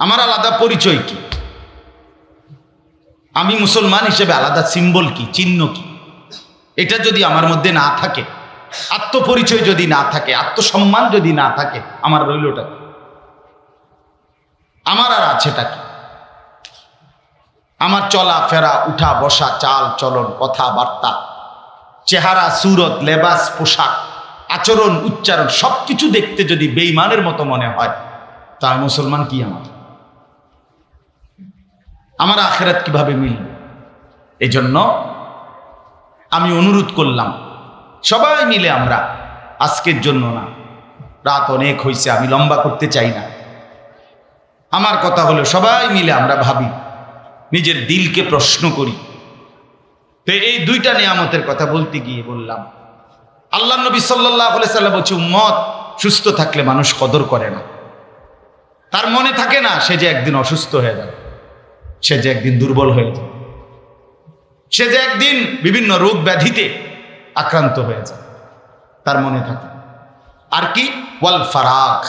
আমার আলাদা পরিচয় কি? আমি মুসলমান হিসেবে আলাদা সিম্বল কি, চিহ্ন কি? এটা যদি আমার মধ্যে না থাকে, আত্মপরিচয় যদি না থাকে, আত্মসম্মান যদি না থাকে, আমার রইলটা? আমার আর আছেটা কি? আমার চলা, ফেরা, উঠা, বসা, চাল, চলন, কথাবার্তা, চেহারা, সুরত, লেবাস, পোশাক, আচরণ, উচ্চারণ সব কিছু দেখতে যদি বেইমানের মতো মনে হয় তা মুসলমান কি আমার? আমার আখেরাত কীভাবে মিলবে? এই জন্য আমি অনুরোধ করলাম, সবাই মিলে আমরা আজকের জন্য না, রাত অনেক হয়েছে আমি লম্বা করতে চাই না। আমার কথা হলো, সবাই মিলে আমরা ভাবি, নিজের দিলকে প্রশ্ন করি। তো এই দুইটা নিয়ামতের কথা বলতে গিয়ে বললাম, আল্লাহ নবী সাল্লাহ সাল্লাম বলছে, উম্মত, সুস্থ থাকলে মানুষ কদর করে না। তার মনে থাকে না, সে যে একদিন অসুস্থ হয়ে যাবে। সে যে একদিন দুর্বল হয়ে যাবে সে যে একদিন বিভিন্ন রোগ ব্যাধিতে আক্রান্ত হয়ে যায়। তার মনে থাকে। আর কি? ওয়াল ফারাক।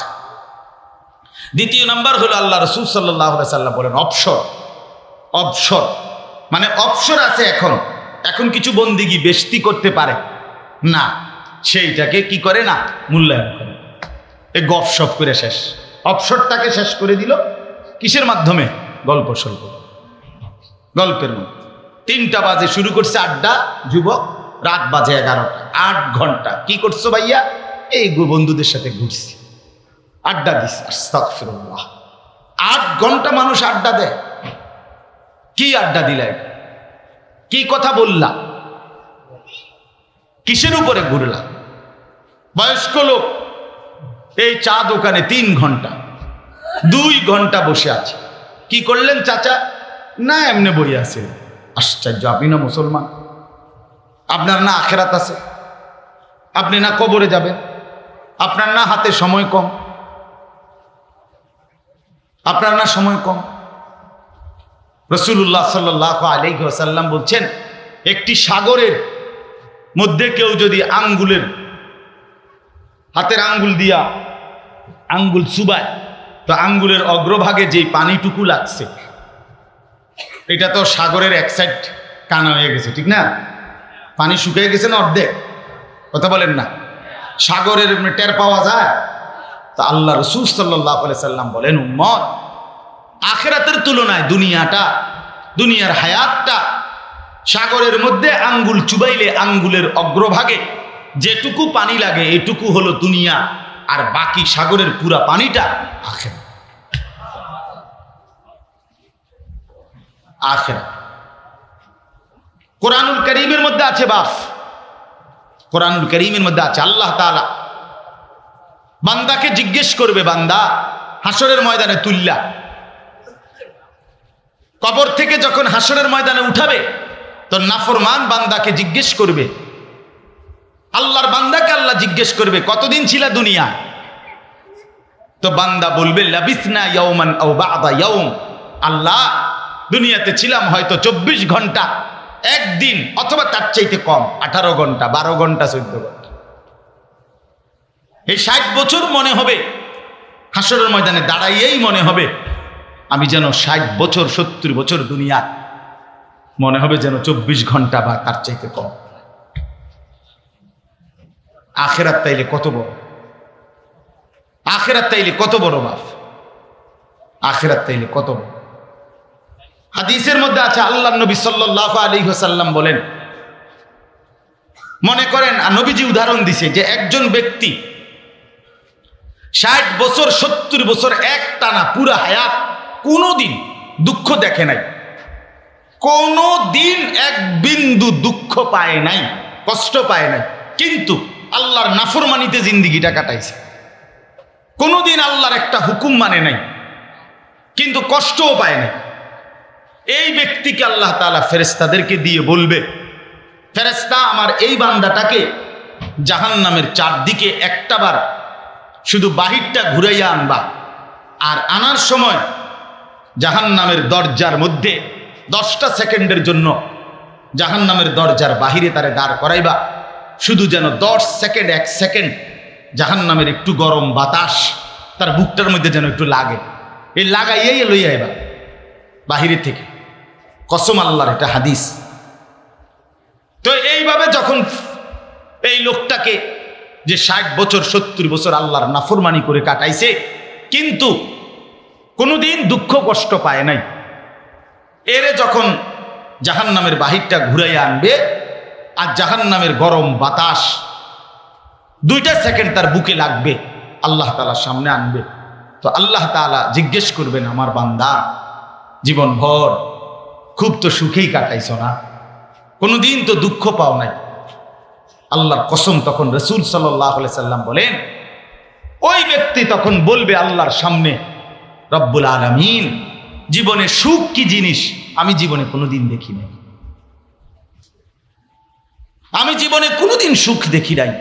দ্বিতীয় নাম্বার হলো আল্লাহ রসুল সাল্লাহ সাল্লাম বলেন, অবসর। অবসর। মানে অবসর আছে এখন। এখন কিছু বন্দিগি বেশতি করতে পারে। না, সেইটাকে কি করে? না, মূল্যায়ন করে। এ গপ সপ করে শেষ। অবসরটাকে শেষ করে দিল। কিসের মাধ্যমে? গল্প স্বল্প গল্পের মধ্যে। তিনটা বাজে শুরু করছে আড্ডা, যুবক, রাত বাজে এগারোটা, আট ঘণ্টা। কি করছ ভাইয়া? এই বন্ধুদের সাথে ঘুরছি। আড্ডা দিস আস্তাগফিরুল্লাহ। আট ঘণ্টা মানুষ আড্ডা দেয়। কি আড্ডা দিলা কি কথা বললা? কিসের উপরে ঘুরলা? বয়স্ক লোক, এই চা দোকানে তিন ঘণ্টা, দুই ঘণ্টা বসে আছে। কি করলেন চাচা? না, এমনি বই আছে। আশ্চর্য, আপনি না মুসলমান? আপনার না আখেরাত আছে? আপনি না কবরে যাবেন? আপনার না হাতে সময় কম? আপনার না সময় কম? রসুল্লাহ সাল্লাহ আলহিহাসাল্লাম বলছেন, একটি সাগরের মধ্যে কেউ যদি আঙ্গুলের হাতের আঙ্গুল দিয়া আঙ্গুল চুবায়, তো আঙ্গুলের অগ্রভাগে যেই পানিটুকু লাগছে এটা তো সাগরের এক সাইড কানা হয়ে গেছে, ঠিক না? পানি শুকিয়ে গেছে না অর্ধেক? কথা বলেন না। সাগরের টের পাওয়া যায়? তা আল্লাহ রসুল সাল্লাহ সাল্লাম বলেন, উম্মত, আখেরাতের তুলনায় দুনিয়াটা, দুনিয়ার হায়াতটা, সাগরের মধ্যে আঙ্গুল চুবাইলে আঙ্গুলের অগ্রভাগে যেটুকু পানি লাগে, এটুকু হলো দুনিয়া, আর বাকি সাগরের পুরা পানিটা আখেরা আখেরা কোরআনুল করিমের মধ্যে আছে বাপ কোরআনুল করিমের মধ্যে আছে আল্লাহ তাআলা। বান্দাকে জিজ্ঞেস করবে, বান্দা হাসরের ময়দানে তুল্লা কবর থেকে যখন হাসরের ময়দানে উঠাবে, তো নাফরমান বান্দাকে জিজ্ঞেস করবে। আল্লাহর বান্দাকে আল্লাহ জিজ্ঞেস করবে, কতদিন ছিল দুনিয়া? তো বান্দা বলবে, লাবিসনা ইয়াউম। আল্লাহ দুনিয়াতে ছিলাম হয়তো চব্বিশ ঘণ্টা, একদিন অথবা তার চাইতে কম, আঠারো ঘণ্টা, বারো ঘণ্টা, চোদ্দ ঘণ্টা। এই ষাট বছর মনে হবে হাসরের ময়দানে দাঁড়াইয়েই মনে হবে, আমি যেন ষাট বছর, সত্তর বছর দুনিয়া মনে হবে যেন চব্বিশ ঘণ্টা বা তার চাইতে কম। আখেরাত তাইলে কত বড়? আখেরাত তাইলে কত বড় বাপ আখেরাত তাইলে কত বড়? হাদিসের মধ্যে আছে আল্লাহ নবী সাল্লাহ আলী সাল্লাম বলেন, মনে করেন নবীজি উদাহরণ দিছে যে একজন ব্যক্তি ষাট বছর, সত্তর বছর এক টানা পুরা হায়াত কোনোদিন দুঃখ দেখে নাই। কোনো দিন এক বিন্দু দুঃখ পায় নাই, কষ্ট পায় নাই। কিন্তু আল্লাহর নাফরমানিতে জিন্দিগিটা কাটাইছে। কোনোদিন আল্লাহর একটা হুকুম মানে নাই, কিন্তু কষ্টও পায় নাই। এই ব্যক্তিকে আল্লাহ তালা ফেরেস্তাদেরকে দিয়ে বলবে ফেরেস্তা আমার এই বান্দাটাকে জাহান নামের চারদিকে একটাবার শুধু বাহিরটা ঘুরাইয়া আনবা আর আনার সময় জাহান নামের দরজার মধ্যে দশটা সেকেন্ডের জন্য জাহান নামের দরজার বাহিরে তারে দাঁড় করাইবা। শুধু যেন দশ সেকেন্ড, এক সেকেন্ড জাহান নামের একটু গরম বাতাস তার বুকটার মধ্যে যেন একটু লাগে। এই লাগাইয়াই লইয়া বাহিরের থেকে। কসম আল্লাহর এটা হাদিস। তো এইভাবে যখন এই লোকটাকে যে ষাট বছর, সত্তর বছর আল্লাহর নাফরমানি করে কাটাইছে, কিন্তু কোনোদিন দুঃখ কষ্ট পায় নাই। এরে যখন জাহান নামের বাহিরটা ঘুরাইয়া আনবে আর জাহান নামের গরম বাতাস দুইটা সেকেন্ড তার বুকে লাগবে, আল্লাহ তালার সামনে আনবে। তো আল্লাহ তালা জিজ্ঞেস করবেন, আমার বান্দা জীবন ভর খুব তো সুখেই কাটাইছ না? কোনোদিন তো দুঃখ পাও নাই। আল্লাহর কসম তখন রসুল সাল্লাহ সাল্লাম বলেন, ওই ব্যক্তি তখন বলবে আল্লাহর সামনে, রব্বুল আলমিন, জীবনে সুখ কি জিনিস আমি জীবনে কোনোদিন দেখি নাই। আমি জীবনে কোনোদিন সুখ দেখি নাই।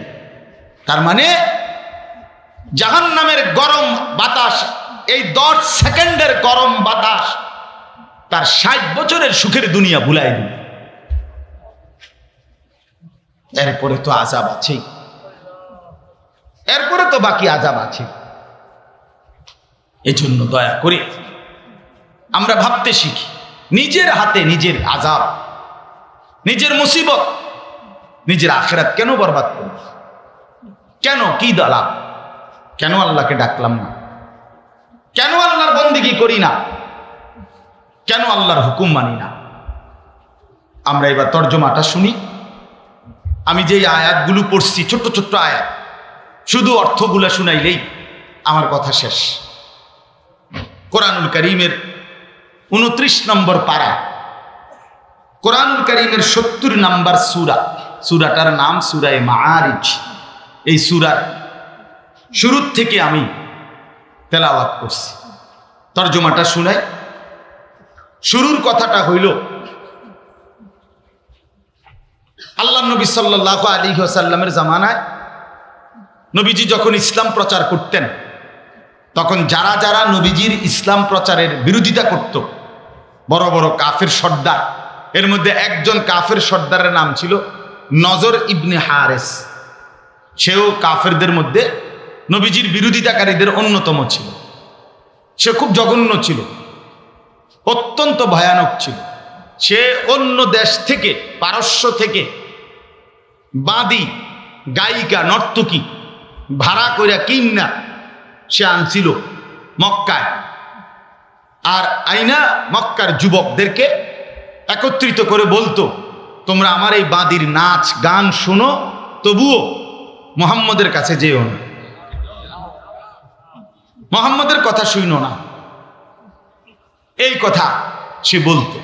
তার মানে জাহান নামের গরম বাতাস, এই দশ সেকেন্ডের গরম বাতাস তার ষাট বছরের সুখের দুনিয়া ভুলাই দিল। এরপরে তো আজাব আছে এরপরে তো বাকি আজাব আছে। এজন্য দয়া করে আমরা ভাবতে শিখি, নিজের হাতে নিজের আজাব, নিজের মুসিবত, নিজের আখেরাত কেন বরবাদ করি কেন কি দালাপ কেন আল্লাহকে ডাকলাম না? কেন আল্লাহর বন্দিগি করি না? কেন আল্লাহর হুকুম মানি না? আমরা এবার তর্জমাটা শুনি। আমি যেই আয়াতগুলো পড়ছি, ছোট্ট ছোট্ট আয়াত, শুধু অর্থগুলো শুনাইলেই আমার কথা শেষ। কোরআনুল করিমের উনত্রিশ নম্বর পাড়া কোরআনুল করিমের সত্তর নম্বর সুরা। সুরাটার নাম সুরায় মারিজ এই সুরার শুরুর থেকে আমি তেলাওয়াত করছি। তর্জমাটা শুনাই। শুরুর কথাটা হইল, আল্লাহ নবী সাল্লাহ আলী সাল্লামের জামানায় নবীজি যখন ইসলাম প্রচার করতেন, তখন যারা যারা নবীজির ইসলাম প্রচারের বিরোধিতা করত, বড় বড় কাফের সর্দার, এর মধ্যে একজন কাফের সর্দারের নাম ছিল নজর ইবনে হারেস। সেও কাফেরদের মধ্যে নবীজির বিরোধিতাকারীদের অন্যতম ছিল। সে খুব জঘন্য ছিল। অত্যন্ত ভয়ানক ছিল। সে অন্য দেশ থেকে, পারস্য থেকে বাঁদি, গায়িকা, নর্তকী ভাড়া কইরা কিন্না সে আনছিল মক্কায়। আর আইনা মক্কার যুবকদেরকে একত্রিত করে বলতো, তোমরা আমার এই বাঁদির নাচ, গান শোনো, তবুও মোহাম্মদের কাছে যেও না। মোহাম্মদের কথা শুইনো না। এই কথা সে বলতো।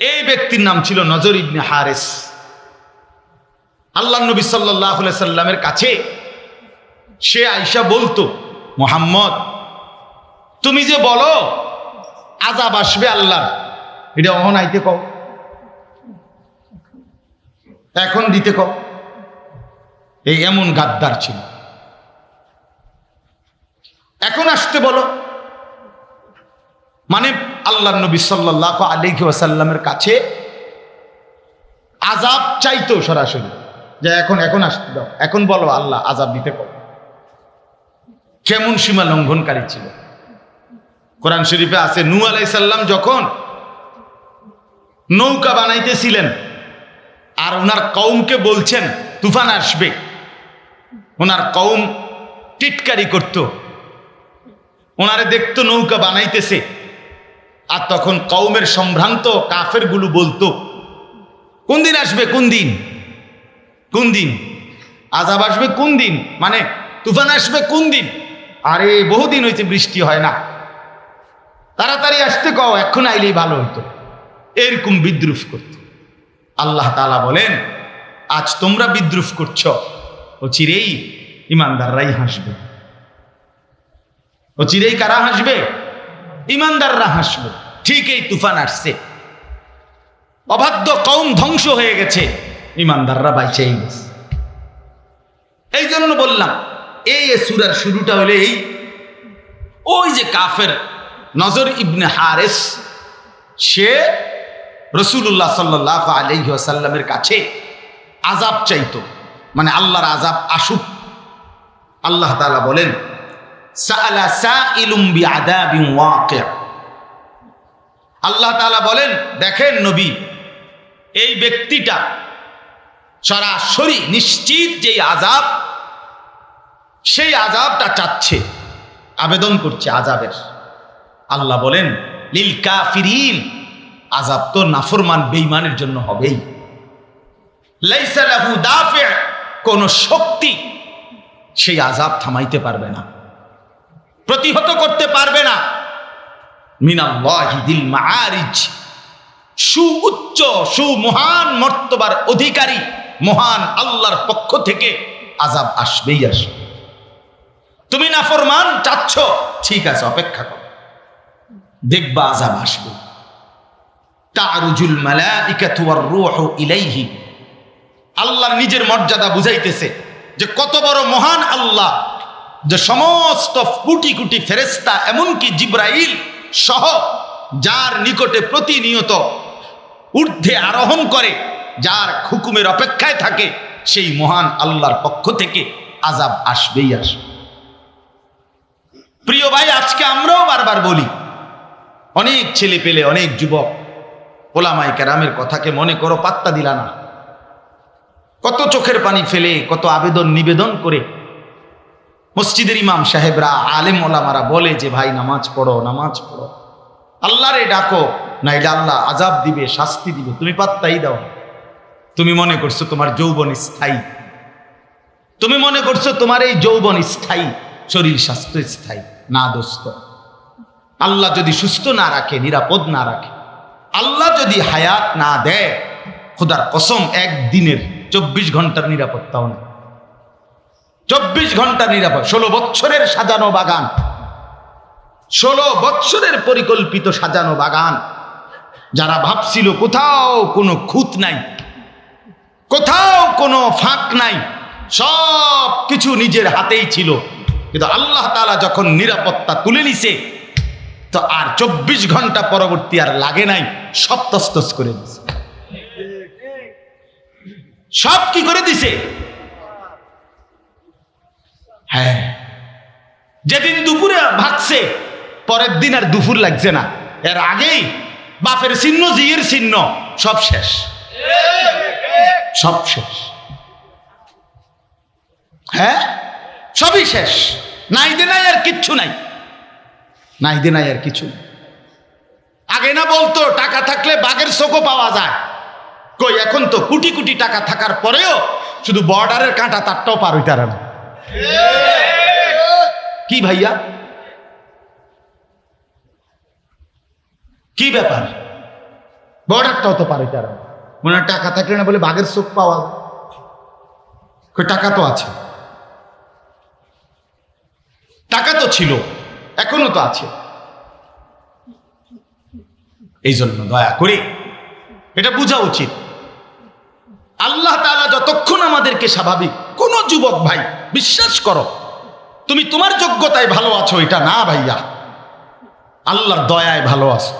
এই ব্যক্তির নাম ছিল নজর ইবনে হারেস। আল্লাহ নবী সাল্লাহ সাল্লামের কাছে সে আইসা বলতো, মোহাম্মদ, তুমি যে বলো আজাব আসবে আল্লাহ এটা অহন আইতে কও। এখন দিতে কও। এই এমন গাদ্দার ছিল। এখন আসতে বলো। মানে আল্লাহ নবী সাল্লাহ আলিহি ওয়াসাল্লামের কাছে আজাব চাইতো সরাসরি যে এখন এখন আসতে দাও, এখন বলো আল্লাহ আজাব দিতে কও কেমন সীমা লঙ্ঘনকারী ছিল? কোরআন শরীফে আছে নু আলাইসাল্লাম যখন নৌকা বানাইতেছিলেন আর ওনার কৌমকে বলছেন, তুফান আসবে। ওনার কৌম টিটকারি করত। ওনারে দেখতো নৌকা বানাইতেছে। আর তখন কৌমের সম্ভ্রান্ত কাফেরগুলো বলতো, কোন দিন আসবে, কোন দিন? কোন দিন? আজাব আসবে কোন দিন? মানে তুফান আসবে কোন দিন? আরে, বহুদিন হয়েছে বৃষ্টি হয় না। তাড়াতাড়ি আসতে কও, এখন আইলেই ভালো হতো এরকম বিদ্রুপ করত। আল্লাহ তালা বলেন, আজ তোমরা বিদ্রুপ করছ। ও চিরেই ইমানদাররাই হাসবে। ও চিরেই কারা হাসবে? ইমানদাররা হাসবে ঠিক এই তুফান আসছে। অবাধ্য কম ধ্বংস হয়ে গেছে, ইমানদাররা বাইচেই গেছে। এই জন্য বললাম, এই সুরার শুরুটা হলে এই ওই যে কাফের নজর ইবনে হারেস, সে রসুল্লাহ সাল্লাহ আলহ্লামের কাছে আজাব চাইতো মানে আল্লাহর আজাব আসুক। আল্লাহ তালা বলেন আল্লাহ তাআলা বলেন, দেখেন নবী, এই ব্যক্তিটা সরাসরি নিশ্চিত যে আজাব সেই আজাবটা চাচ্ছে, আবেদন করছে আজাবের আল্লাহ বলেন, লিল কাফিরিন আজাব তো নাফরমান বেঈমানের জন্য হবেই। লাইসা লাহু দাফি' কোন শক্তি সেই আজাব থামাইতে পারবে না। প্রতিহত করতে পারবে না। মিনাল্লাহি দিল মাআরিজ। সুউচ্চ, সুমহান, মর্তবার অধিকারী, মহান আল্লাহর পক্ষ থেকে আজাব আসবেই আসবে। তুমি নাফরমান চাচ্ছ? ঠিক আছে, অপেক্ষা কর। দেখবা আজাব আসবে। তারুজুল মালাইকাতু ওয়ার রূহু ইলাইহি। আল্লাহ নিজের মর্যাদা বুঝাইতেছে যে কত বড় মহান আল্লাহ যে সমস্ত কুটি কুটি ফেরেস্তা এমনকি জিব্রাইল সহ, যার নিকটে প্রতিনিয়ত ঊর্ধ্বে আরোহণ করে, যার হুকুমের অপেক্ষায় থাকে, সেই মহান আল্লাহর পক্ষ থেকে আজাব আসবেই আসবে। প্রিয় ভাই, আজকে আমরাও বারবার বলি, অনেক ছেলে পেলে, অনেক যুবক ওলামাই কেরামের কথাকে মনে করো পাত্তা দিলা না। কত চোখের পানি ফেলে, কত আবেদন নিবেদন করে মসজিদের ইমাম সাহেবরা, আলেম ওলামারা বলে যে, ভাই, নামাজ পড়ো নামাজ পড়ো। আল্লাহরে ডাকো, নাইলে আল্লাহ আজাব দিবে, শাস্তি দিবে। তুমি পাত্তাই দাও তুমি মনে করছ তোমার যৌবন স্থায়ী। তুমি মনে করছ তোমার এই যৌবন স্থায়ী। শরীর, স্বাস্থ্য স্থায়ী। না, দোস্ত। আল্লাহ যদি সুস্থ না রাখে, নিরাপদ না রাখে, আল্লাহ যদি হায়াত না দেয়, খোদার কসম, একদিনের চব্বিশ ঘণ্টার নিরাপত্তাও নেই। চব্বিশ ঘণ্টা নিরাপদ, ষোলো বৎসরের সাজানো বাগান। ষোলো বৎসরের পরিকল্পিত সাজানো বাগান। যারা ভাবছিল কোথাও কোনো খুঁত নাই, কোথাও কোনো ফাঁক নাই, সব কিছু নিজের হাতেই ছিল। কিন্তু আল্লাহ তালা যখন নিরাপত্তা তুলে নিছে, তো আর চব্বিশ ঘণ্টা পরবর্তী আর লাগে নাই, সব তস্তস করে দিছে। সব কি করে দিছে? হ্যাঁ। যেদিন দুপুরে ভাগছে, পরের দিন আর দুপুর লাগছে না। এর আগেই বাপের চিহ্ন, জিয়ের চিহ্ন, সব শেষ। সব শেষ। হ্যাঁ? সবই শেষ। নাই দে নাই আর কিচ্ছু নাই। নাই দে নাই আর কিছু। আগে না বলতো, টাকা থাকলে বাঘের চোখও পাওয়া যায়। কই, এখন তো কোটি কোটি টাকা থাকার পরেও শুধু বর্ডারের কাঁটা তারটাও পার হইতে না। কি ভাইয়া? কি ব্যাপার? বর্ডারটাও তো পার মনে হয় টাকা থাকলে না বলে বাঘের চোখ পাওয়া। টাকা তো আছে। টাকা তো ছিল, এখনও তো আছে। এই জন্য দয়া করে, এটা বোঝা উচিত। আল্লাহ তাআলা যতক্ষণ আমাদেরকে স্বাভাবিক, কোন যুবক ভাই বিশ্বাস করো, তুমি তোমার যোগ্যতায় ভালো আছো, এটা না ভাইয়া। আল্লাহর দয়ায় ভালো আছো।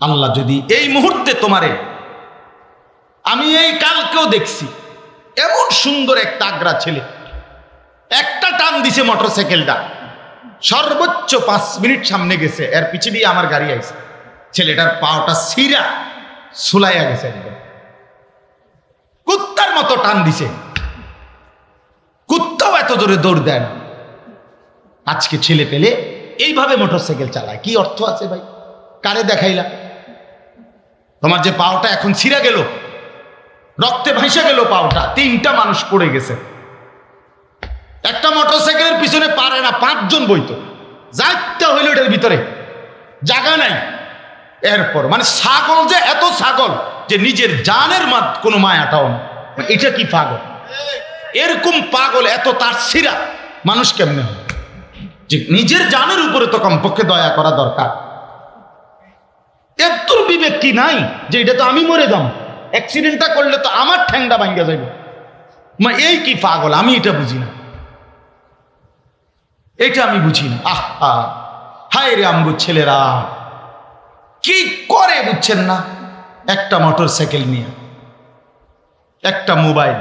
আল্লাহ যদি এই মুহূর্তে তোমারে, আমি এই কালকেও দেখছি, এমন সুন্দর এক তাগড়া ছেলে, একটা টান দিছে মোটরসাইকেলটা, সর্বোচ্চ পাঁচ মিনিট সামনে গেছে, এর পিছে দিয়ে আমার গাড়ি আইছে। ছেলেটার পাওটা সিরা সুলাইয়া গেছে একদম। কুত্তার মতো টান দিছে। কুত্তাও এত জোরে দৌড় দেয় না। আজকে ছেলে পেলে এইভাবে মোটরসাইকেল চালায়। কি অর্থ আছে ভাই? কারে দেখাইলা তোমার যে পাওটা এখন ছিঁড়া গেল, রক্তে ভাসে গেল পাওটা, তিনটা মানুষ পড়ে গেছে। একটা মোটরসাইকেলের পিছনে পারে না, পাঁচজন বইতো। যাইতে হইল এটার ভিতরে। জায়গা নাই। এরপর মানে ছাগল যে, এত ছাগল যে নিজের জানের মাত কোনো মায়াটাও না। এটা কি পাগল? এরকম পাগল, এত তার সিরা মানুষ কেমনে হয় যে নিজের জানের উপরে তো কমপক্ষে দয়া করা দরকার। এত বিবেক কি নাই যে এটা তো আমি মরে যাম। অ্যাক্সিডেন্টটা করলে তো আমার ঠ্যাংটা ভাঙ্গা যাইব। মা, এই কি পাগল? আমি এটা বুঝি না। এটা আমি বুঝি না। আহা হায় রে আমগো ছেলেরা। কি করে বুঝছেন না? একটা মোটর সাইকেল নিয়ে। একটা মোবাইল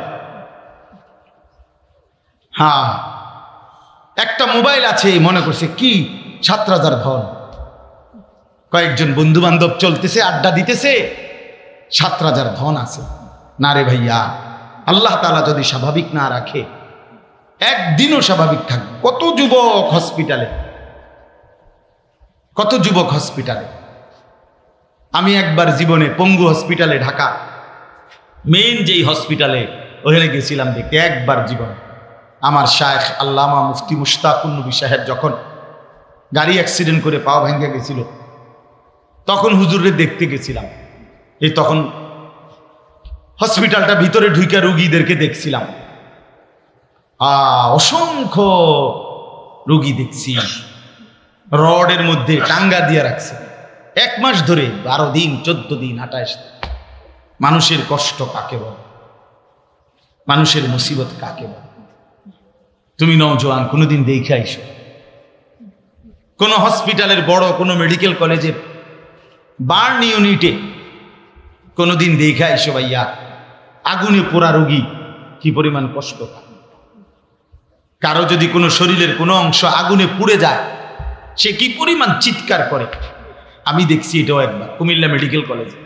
হ্যাঁ। একটা মোবাইল আছে, মনে করছে, কি সাত ধন। কয়েকজন বন্ধু বান্ধব চলতেছে, আড্ডা দিতেছে সাত রাজার ধন আছে। না রে ভাইয়া, আল্লাহ তালা যদি স্বাভাবিক না রাখে, একদিনও স্বাভাবিক থাকবে কত যুবক হসপিটালে কত যুবক হসপিটালে আমি একবার জীবনে পঙ্গু হসপিটালে ঢাকা মেইন যেই হসপিটালে ওখানে গেছিলাম দেখতে, একবার জীবনে। আমার শায়েখ আল্লামা মুফতি মুশতাকুল নবী সাহেব যখন গাড়ি অ্যাক্সিডেন্ট করে পা ভেঙে গেছিল, তখন হুজুরে দেখতে গেছিলাম। এই তখন হসপিটালটা ভিতরে ঢুইকা রুগীদেরকে দেখছিলাম। আ, অসংখ্য রুগী দেখছি। রডের মধ্যে টাঙ্গা দিয়ে রাখছে। এক মাস ধরে বারো দিন, চোদ্দ দিন, আঠাশ মানুষের কষ্ট কাকে বল? মানুষের মুসিবত কাকে বল? তুমি নজওয়ান কোনোদিন দেখে আইসো। কোনো হসপিটালের বড়, কোনো মেডিকেল কলেজে বার্ন ইউনিটে কোনোদিন দেখে আইসো ভাইয়া, আগুনে পোড়া রোগী কি পরিমাণ কষ্ট পায়। কারও যদি কোনো শরীরের কোনো অংশ আগুনে পুড়ে যায়, সে কি পরিমাণ চিৎকার করে? আমি দেখছি এটাও একবার, কুমিল্লা মেডিকেল কলেজে।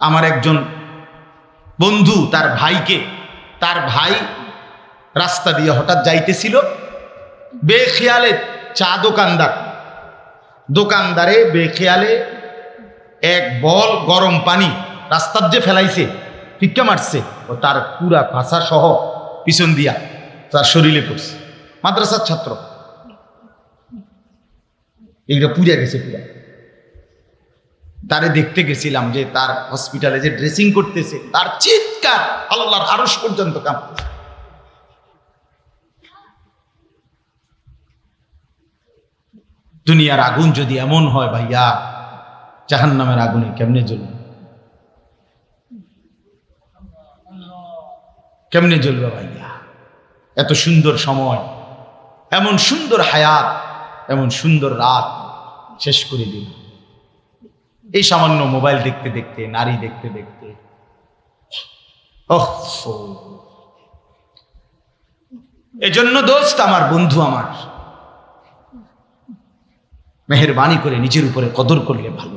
আমার একজন বন্ধু, তার ভাইকে, তার ভাই রাস্তা দিয়ে হঠাৎ যাইতেছিল, বেখেয়ালে চা দোকানদার। দোকানদারে বেখেয়ালে এক বল গরম পানি রাস্তার যে ফেলাইছে ফিক্কা মারছে। ও তার পুরা ভাষা সহ পিছন দিয়া তার শরীরে পড়ছে। মাদ্রাসার ছাত্র। এইটা পুড়ে গেছে পুরা। তারে দেখতে গেছিলাম যে তার হসপিটালে যে ড্রেসিং করতেছে, তার চিৎকার আল্লাহর আরস পর্যন্ত কাঁপতেছে। দুনিয়ার আগুন যদি এমন হয় ভাইয়া জাহান নামের আগুনে কেমনে জ্বলবে? কেমনে জ্বলবে ভাইয়া? এত সুন্দর সময়, এমন সুন্দর হায়াত, এমন সুন্দর রাত শেষ করে দিল। এই সামান্য মোবাইল দেখতে দেখতে, নারী দেখতে দেখতে এজন্য দোস্ত আমার, বন্ধু আমার মেহরবানি করে নিজের উপরে কদর করলে ভালো।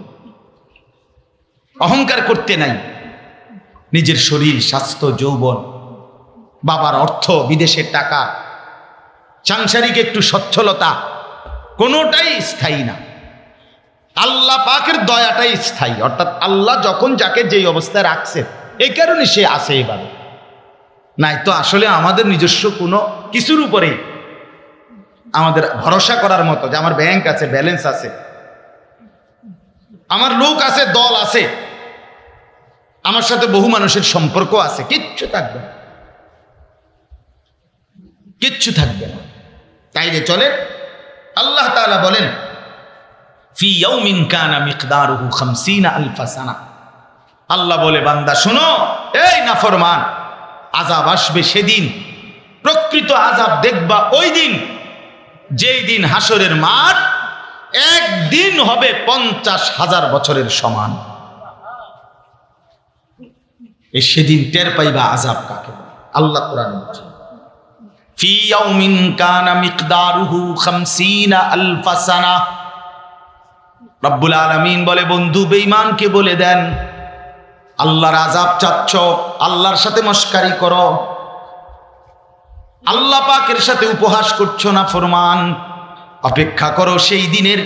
অহংকার করতে নাই। নিজের শরীর, স্বাস্থ্য, যৌবন, বাবার অর্থ, বিদেশের টাকা, সাংসারিক একটু সচ্ছলতা, কোনোটাই স্থায়ী না। আল্লাহ পাকের দয়াটাই স্থায়ী। অর্থাৎ আল্লাহ যখন যাকে যেই অবস্থায় রাখছে এই কারণে সে আসে এবারে। নাই তো আসলে আমাদের নিজস্ব কোনো কিছুর উপরেই আমাদের ভরসা করার মতো যে আমার ব্যাংক আছে ব্যালেন্স আছে। আমার লোক আছে, দল আছে। আমার সাথে বহু মানুষের সম্পর্ক আছে, কিচ্ছু থাকবে না। কিচ্ছু থাকবে না। তাইলে চলে, আল্লাহ তাআলা বলেন, ফি ইয়াউমিন কানা মিকদারুহু 50 আলফা সানা। আল্লাহ বলে, বান্দা, শোনো, এই নাফরমান আজাব আসবে সেদিন। প্রকৃত আজাব দেখবা ওই দিন যেই দিন হাসরের মাঠ, একদিন হবে পঞ্চাশ হাজার বছরের সমান। সেদিন টের পাইবা আজাব কাকে? আল্লাহ কোরআন মিকদারুহু 50 আলফা সানা। রব্বুল আলামিন বলে, বন্ধু, বেঈমানকে বলে দেন, আল্লাহর আজাব চাচ্ছ, আল্লাহর সাথে মস্কারি করো আল্লাহ পাকের সাথে উপহাস করছ না ফরমান? অপেক্ষা করো সেই দিনের,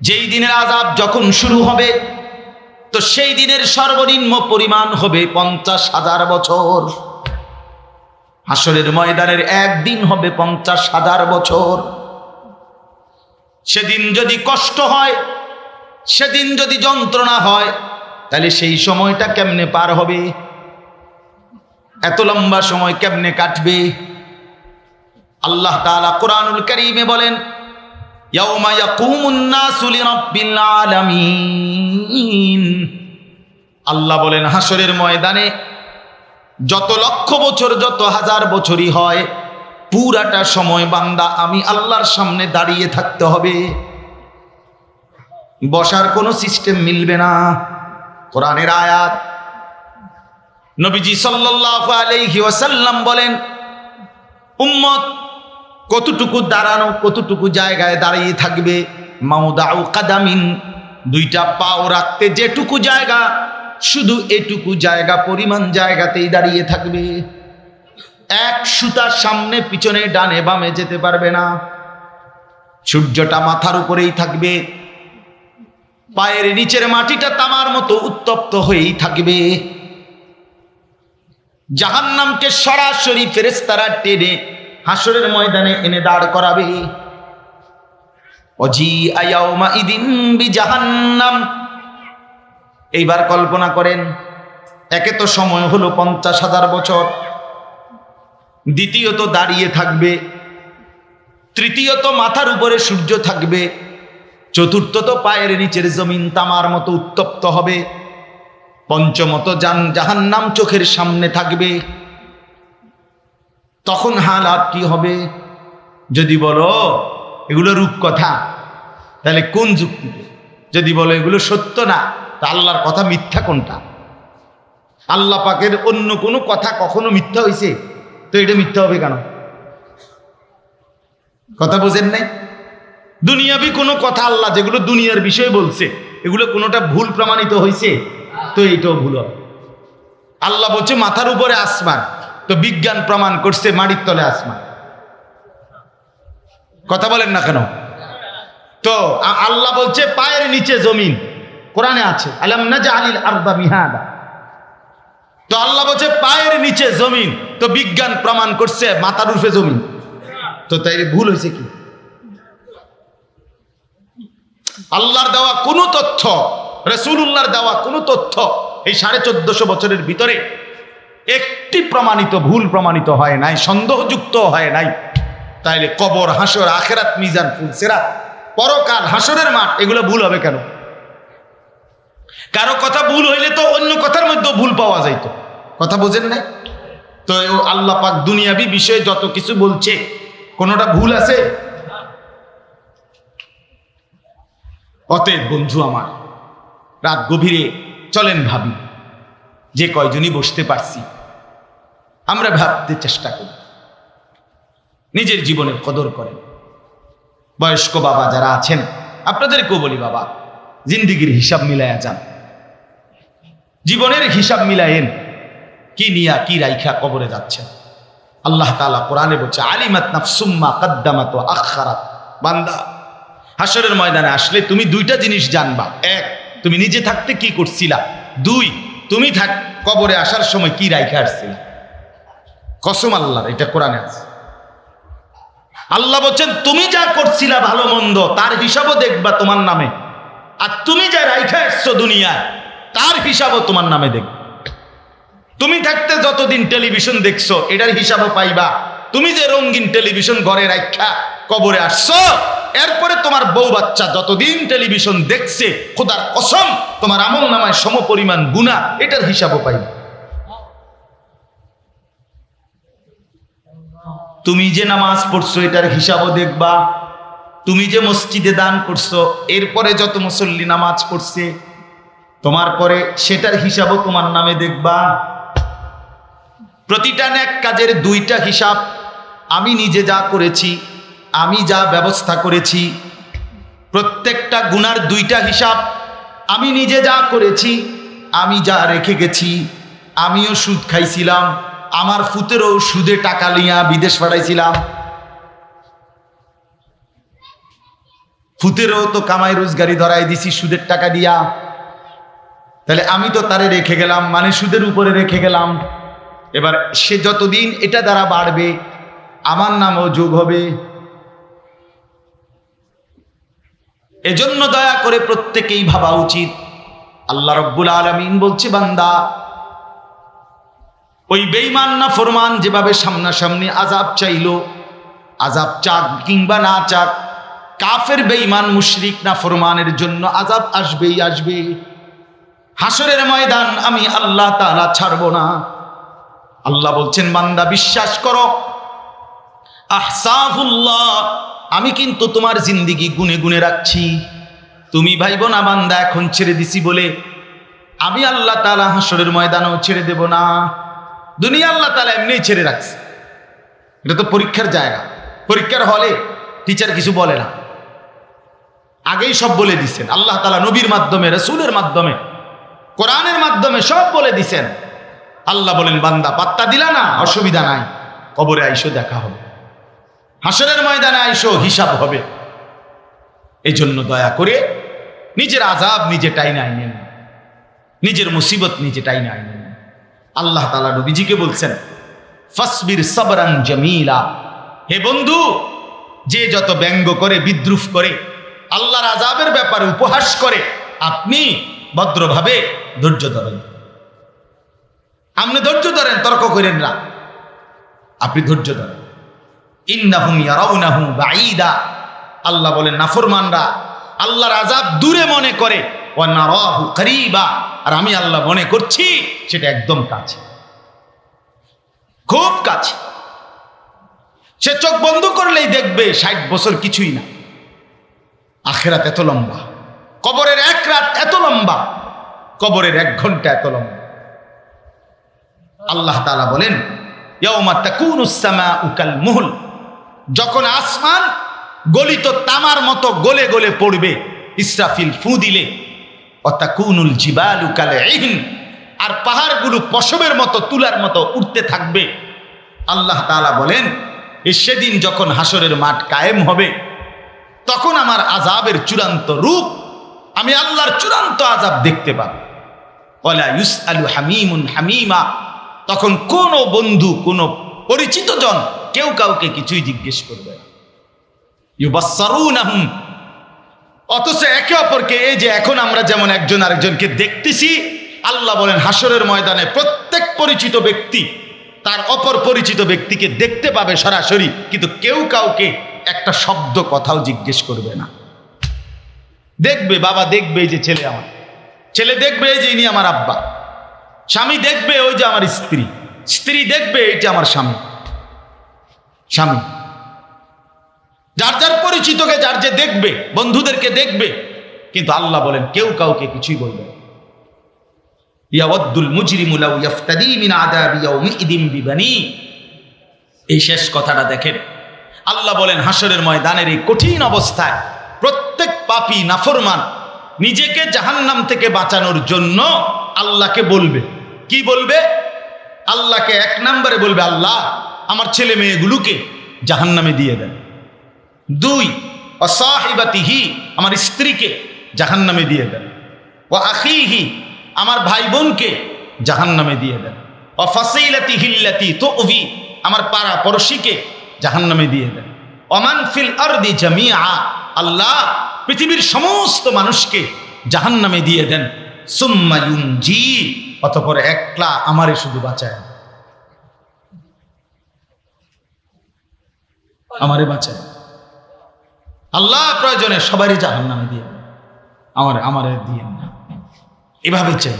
যেই দিনের আজাব যখন শুরু হবে, তো সেই দিনের সর্বনিম্ন পরিমাণ হবে পঞ্চাশ হাজার বছর। হাসরের ময়দানের একদিন হবে পঞ্চাশ হাজার বছর। সেদিন যদি কষ্ট হয়, সেদিন যদি যন্ত্রণা হয়, তাহলে সেই সময়টা কেমনে পার হবে? এত লম্বা সময় কেমনে কাটবে? আল্লাহ তাআলা কোরআনুল কারীমে বলেন আল্লাহ বলেন হাসরের ময়দানে যত লক্ষ বছর, যত হাজার বছরই হয়, পুরাটা সময় বান্দা, আমি আল্লাহর সামনে দাঁড়িয়ে থাকতে হবে। বসার কোনো সিস্টেম মিলবে না। কোরআনের আয়াত নবীজি সাল্লাল্লাহু আলাইহি ওয়াসাল্লাম বলেন, উম্মত কতটুকু দাঁড়ানো, কতটুকু জায়গায় দাঁড়িয়ে থাকবে? মাউদাউ কাদামিন, দুইটা পাও রাখতে যেটুকু জায়গা, শুধু এটুকু জায়গা পরিমাণ জায়গাতেই দাঁড়িয়ে থাকবে। এক সুতার সামনে পিছনে ডানে বামে যেতে পারবে না। সূর্যটা মাথার উপরেই থাকবে। পায়ের নিচের মাটিটা তামার মতো উত্তপ্ত হয়েই থাকবে। জাহান্নামকে সরাসরি ফেরেস্তারা টেনে হাসরের ময়দানে এনে দাঁড় করাবে। অজি ইদিন বি জাহান্নাম এইবার কল্পনা করেন, একে তো সময় হলো পঞ্চাশ হাজার বছর। দ্বিতীয়ত দাঁড়িয়ে থাকবে, তৃতীয়ত মাথার উপরে সূর্য থাকবে, চতুর্থত পায়ের নিচের জমিন তামার মতো উত্তপ্ত হবে। পঞ্চমত জান জাহান্নাম চোখের সামনে থাকবে। তখন হালাত কি হবে? যদি বলো, এগুলো রূপকথা তাহলে কোন যুক্তিতে? যদি বলো, এগুলো সত্য না, তা আল্লাহর কথা মিথ্যা কোনটা? আল্লাহ পাকের অন্য কোনো কথা কখনো মিথ্যা হয়েছে তো এটা মিথ্যা হবে কেন? কথা বোঝেন নাই? দুনিয়াবি কোনো কথা আল্লাহ যেগুলো দুনিয়ার বিষয়ে বলছে, এগুলো কোনোটা ভুল প্রমাণিত হয়েছে তো এইটাও ভুল হবে। আল্লাহ বলছে, মাথার উপরে আসমান। তো বিজ্ঞান প্রমাণ করছে, মাটির তলে আসমান। কথা বলেন না কেন? তো আল্লাহ বলছে, পায়ের নিচে জমিন। কোরআনে আছে, আলাম আলিল আরদা মিহাদা। তো আল্লাহ বলছে, পায়ের নিচে জমিন। তো বিজ্ঞান প্রমাণ করছে, মাথার উপরে জমিন। তো তাই ভুল হয়েছে কি? আল্লাহর দেওয়া কোনো তথ্য রসুল্লাহর দেওয়া কোনো তথ্য এই সাড়ে চোদ্দশো বছরের ভিতরে একটি প্রমাণিত, ভুল প্রমাণিত হয় নাই, সন্দেহযুক্ত হয় নাই। তাইলে কবর, হাসর, আখেরাত, মিজান ফুলসেরা পরকাল, হাসরের মাঠ, এগুলো ভুল হবে কেন? কারও কথা ভুল হইলে তো অন্য কথার মধ্যেও ভুল পাওয়া যাইতো। কথা বোঝেন নাই? তো আল্লাহ পাক দুনিয়াবি বিষয়ে যত কিছু বলছে, কোনোটা ভুল আছে? অতএব বন্ধু আমার রাত গভীরে চলেন ভাবি। যে কয়জনই বসতে পারছি, আমরা ভাবতে চেষ্টা করি। নিজের জীবনের কদর করেন। বয়স্ক বাবা যারা আছেন, আপনাদেরকেও বলি বাবা, জিন্দিগির হিসাব মিলাইয়া যান। জীবনের হিসাব মিলায়েন, কি নিয়া, কি রাইখা কবরে যাচ্ছেন। আল্লাহ তাআলা কোরআনে বলছে, আলিমাত নাফসুম্মা কাদ্দামাত আখারাত বান্দা হাসরের ময়দানে আসলে তুমি দুইটা জিনিস জানবা। এক তুমি নিজে থাকতে কি করছিলা? দুই, তুমি থাক, কবরে আসার সময় কি রাইখা আসছিলা? কসম আল্লাহর, এটা কোরআনে আছে। আল্লাহ বলছেন, তুমি যা করছিলা ভালো মন্দ, তার হিসাবও দেখবা তোমার নামে। আর তুমি যা রাইখা এসছো দুনিয়ায়, তার হিসাবও তোমার নামে দেখবে। তুমি থাকতে যতদিন টেলিভিশন দেখছ, এটার হিসাবও পাইবা। তুমি যে রঙিন টেলিভিশন ঘরে রাখা কবরে আসছো এরপরে তোমার বউ বাচ্চা যতদিন টেলিভিশন দেখছে, খোদার কসম, তোমার আমল নামায় সম পরিমাণ গুণা এটার হিসাবও পাই তুমি যে নামাজ পড়ছো, এটার হিসাবও দেখবা। তুমি যে মসজিদে দান করছ, এরপরে যত মুসল্লি নামাজ পড়ছে, তোমার পরে সেটার হিসাবও তোমার নামে দেখবা। প্রতিটা ন্যাক কাজের দুইটা হিসাব, আমি নিজে যা করেছি আমি যা ব্যবস্থা করেছি, প্রত্যেকটা গুনার দুইটা হিসাব আমি নিজে যা করেছি, আমি যা রেখে গেছি, আমিও সুদ খাইছিলাম, আমার ফুতেরও সুদে টাকা লিয়া বিদেশ পাঠাইছিলাম। ফুতেরও তো কামাই রোজগারি ধরাই দিছি, সুদের টাকা দিয়া। তাহলে আমি তো তারে রেখে গেলাম মানে সুদের উপরে রেখে গেলাম। এবার সে যতদিন এটা দ্বারা বাড়বে, আমার নামও যোগ হবে। এজন্য দয়া করে প্রত্যেকেই ভাবা উচিত। আল্লাহ রব্বুল আলমিন বলছে, বান্দা, ওই বেইমান না ফরমান যেভাবে সামনাসামনি আজাব চাইলো আজাব চাক কিংবা না চাক, কাফের বেইমান মুশরিক না ফরমানের জন্য আজাব আসবেই আসবে। হাসরের ময়দান আমি আল্লাহ তাআলা ছাড়ব না। আল্লাহ বলছেন, বান্দা, বিশ্বাস করো। আমি কিন্তু তোমার জিন্দিগি গুনে গুনে রাখছি। তুমি ভাইব না বান্দা এখন ছেড়ে দিছি বলে আমি আল্লাহ তালা হাসরের ময়দানও ছেড়ে দেব না। দুনিয়া আল্লাহ তালা এমনিই ছেড়ে রাখছে। এটা তো পরীক্ষার জায়গা। পরীক্ষার হলে টিচার কিছু বলে না। আগেই সব বলে দিছেন। আল্লাহ তালা নবীর মাধ্যমে, রসুলের মাধ্যমে, কোরআনের মাধ্যমে সব বলে দিছেন। আল্লাহ বলেন, বান্দা, পাত্তা দিলা না, অসুবিধা নাই। কবরে আইসো, দেখা হবে। হাসরের ময়দানে আইসো, হিসাব হবে। এই জন্য দয়া করে নিজের আজাব নিজে টাইনে আইনেন নিজের মুসিবত নিজে টাইনে আইনেন আল্লাহ তালা নবীজিকে বলছেন, ফসবির সবরান জমিলা। হে বন্ধু, যে যত ব্যঙ্গ করে, বিদ্রুপ করে, আল্লাহর আজাবের ব্যাপারে উপহাস করে, আপনি ভদ্রভাবে ধৈর্য ধরেন। আপনি ধৈর্য ধরেন, তর্ক করেন না। আপনি ধৈর্য ধরেন। ইন্নাহুম আল্লাহ বলেন, নাফরমানরা, আল্লাহর আজাব দূরে মনে করে ও নারাহু করিবা। আর আমি আল্লাহ মনে করছি, সেটা একদম কাছে। খুব কাছে। সে চোখ বন্ধ করলেই দেখবে ষাট বছর কিছুই না। আখেরাত এত লম্বা। কবরের এক রাত এত লম্বা। কবরের এক ঘণ্টা এত লম্বা। আল্লাহ তালা বলেন, ইয়াউমা তাকুনুস সামাউ কাল মুহল। যখন আসমান গলিত তামার মতো গলে গলে পড়বে, ইসরাফিল ফু দিলে, অতাকুনুল জিবালু কালে আর পাহাড়গুলো পশমের মতো তুলার মতো উঠতে থাকবে। আল্লাহ তালা বলেন সেদিন যখন হাসরের মাঠ কায়েম হবে, তখন আমার আজাবের চূড়ান্ত রূপ আমি আল্লাহর চূড়ান্ত আজাব দেখতে পাব। আলু হামিমুন হামিমা। তখন কোন বন্ধু, কোন পরিচিত জন কেউ কাউকে কিছুই জিজ্ঞেস করবে না। অথচ একে অপরকে এই যে এখন আমরা যেমন একজন আরেকজনকে দেখতেছি, আল্লাহ বলেন হাসরের ময়দানে প্রত্যেক পরিচিত ব্যক্তি তার অপর পরিচিত ব্যক্তিকে দেখতে পাবে সরাসরি, কিন্তু কেউ কাউকে একটা শব্দ কথাও জিজ্ঞেস করবে না। দেখবে, বাবা দেখবে এই যে ছেলে আমার। ছেলে দেখবে এই যে ইনি আমার আব্বা। স্বামী দেখবে ওই যে আমার স্ত্রী। স্ত্রী দেখবে এইটা আমার স্বামী। স্বামী। যার যার পরিচিতকে, যার যে দেখবে, বন্ধুদেরকে দেখবে, কিন্তু আল্লাহ বলেন, কেউ কাউকে কিছুই বলবে। ইয়াওয়াদ্দুল মুজরিমু লাউ ইয়াফতাদি মিন এই শেষ কথাটা দেখেন। আল্লাহ বলেন হাসরের ময়দানের এই কঠিন অবস্থায় প্রত্যেক পাপী নাফরমান নিজেকে জাহান্নাম থেকে বাঁচানোর জন্য আল্লাহকে বলবে। কি বলবে? আল্লাহকে এক নম্বরে বলবে, আল্লাহ আমার ছেলে মেয়েগুলোকে জাহান্নামে দিয়ে দেন। দুই, অসাহিবাতিহি, আমার স্ত্রীকে জাহান্নামে দিয়ে দেন। ও আখিহি, আমার ভাই বোনকে জাহান্নামে দিয়ে দেন। ও ফাসিলাতি হিল্লাতি তো অভি আমার পাড়া পড়শিকে জাহান্নামে দিয়ে দেন। অমান ফিল আরদি জামিয়া আল্লাহ পৃথিবীর সমস্ত মানুষকে জাহান্নামে দিয়ে দেন। সুম্মা জি অতপর একলা আমারে শুধু বাঁচায়। আমারে বাঁচায়। আল্লাহ প্রয়োজনে সবারই জাহান নামে দিয়ে আমার আমারে দিয়ে না। এভাবে চাই।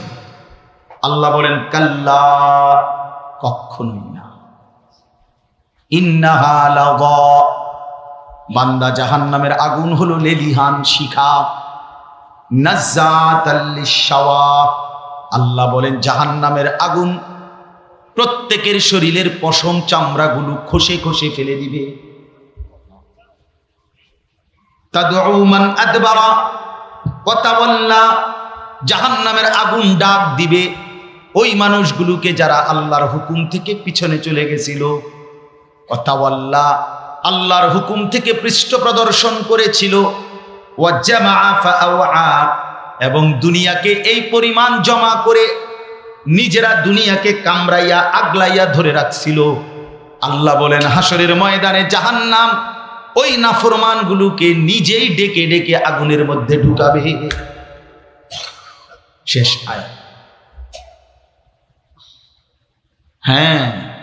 আল্লাহ বলেন, কাল্লা কখনোই না। ইন্নাহা বান্দা জাহান্নামের আগুন হলো লেলিহান শিখা। আল্লাহ বলেন, জাহান্নামের আগুন প্রত্যেকের শরীরের পশম চামড়াগুলো খসে খসে ফেলে দিবে। মান আদবারা। ওয়া তাওয়াল্লা জাহান্নামের আগুন ডাক দিবে। ওই মানুষগুলোকে যারা আল্লাহর হুকুম থেকে পিছনে চলে গেছিল। অতাওয়াল্লা আল্লাহর হুকুম থেকে পৃষ্ঠ প্রদর্শন করেছিল। এবং দুনিয়াকে এই পরিমাণ জমা করে নিজেরা দুনিয়াকে কামড়াইয়া, আগলাইয়া ধরে রাখছিল। আল্লাহ বলেন হাসরের ময়দানে জাহান্নাম ওই নাফরমানগুলোকে নিজেই ডেকে ডেকে আগুনের মধ্যে ঢুকাবে। শেষ আয় হ্যাঁ।